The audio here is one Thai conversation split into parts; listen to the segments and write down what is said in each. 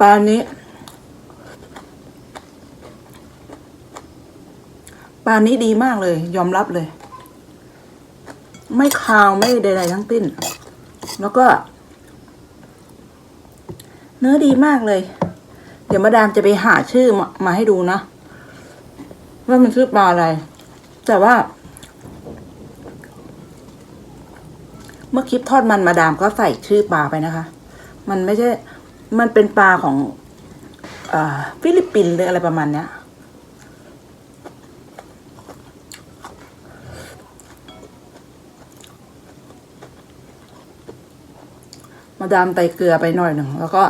ปลานี้ ปลานี้ดีมากเลย ยอมรับเลย ไม่คาวไม่ใดๆทั้งสิ้น แล้วก็ เนื้อดีมากเลย เดี๋ยวมาดามจะไปหาชื่อมามาให้ดูนะ ว่ามันชื่อปลาอะไร แต่ว่า เมื่อคลิปทอดมันมาดามก็ใส่ชื่อปลาไปนะคะ มันไม่ใช่ มันเป็นปลาของอฟิลิปปินส์หรืออะไรประมาณเนี้ยมาดามใส่เกลือไปหน่อยหนึ่ง แล้วก็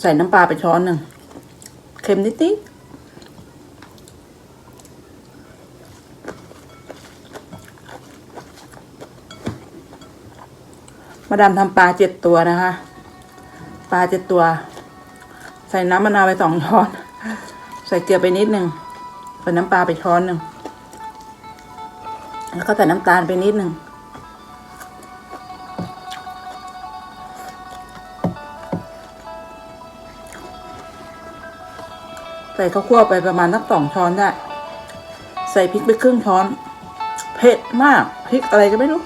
ใส่น้ำปลาไปช้อนหนึ่ง เค็มนิดนิดมาดามทำปลาเจ็ดตัวนะคะ ปลาเจ็ดตัว ใส่น้ำมะนาวไปสองช้อน ใส่เกลือไปนิดหนึ่งใส่น้ำปลาไปช้อนหนึ่งแล้วก็ใส่น้ำตาลไปนิดหนึ่งใส่ข้าวคั่วไปประมาณสักสองช้อนได้ ใส่พริกไปครึ่งช้อน เผ็ดมาก พริกอะไรก็ไม่รู้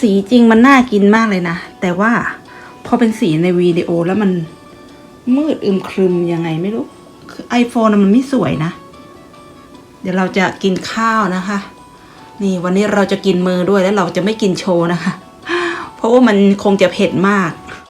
สีจริงมันน่ากินมากเลยนะ แต่ว่าพอเป็นสีในวีดีโอแล้วมันมืดอึมครึมยังไงไม่รู้คือไอโฟนมันไม่สวยนะ เดี๋ยวเราจะกินข้าวนะคะ นี่วันนี้เราจะกินมือด้วยแล้วเราจะไม่กินโชว์นะคะ เพราะว่ามันคงจะเผ็ดมาก